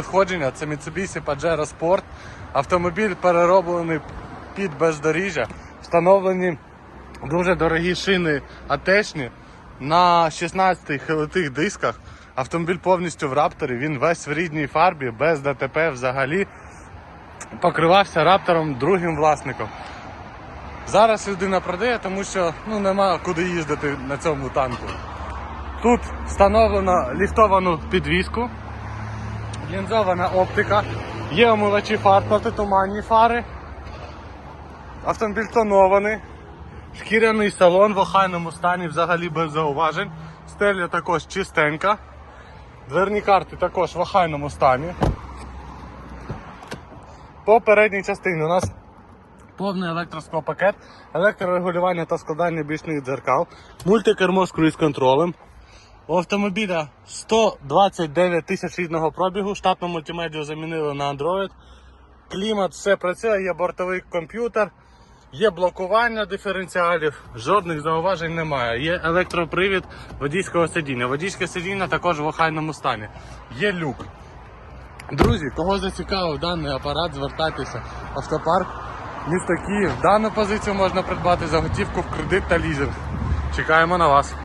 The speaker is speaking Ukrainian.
Надходження це Mitsubishi Pajero Sport. Автомобіль перероблений під бездоріжжя. Встановлені дуже дорогі шини атечні на 16 хилитих дисках. Автомобіль повністю в рапторі, він весь в рідній фарбі, без ДТП взагалі. Покривався раптором другим власником. Зараз людина продає, тому що ну, нема куди їздити на цьому танку. Тут встановлено ліфтовану підвіску, лінзована оптика, є омивачі фар, протитуманні фари. Автомобіль тонований, шкіряний салон в охайному стані, взагалі без зауважень. Стеля також чистенька. Дверні карти також в охайному стані. По передній частині у нас повний електросклопакет, електрорегулювання та складання бічних дзеркал, мультикермо з круїз-контролем. У автомобіля 129 тисяч рідного пробігу, штатну мультимедію замінили на Android. Клімат, все працює, є бортовий комп'ютер, є блокування диференціалів, жодних зауважень немає. Є електропривід водійського сидіння. Водійське сидіння також в охайному стані. Є люк. Друзі, кого зацікавив даний апарат, звертайтеся. Автопарк, місто Київ. Дану позицію можна придбати за готівку в кредит та лізинг. Чекаємо на вас.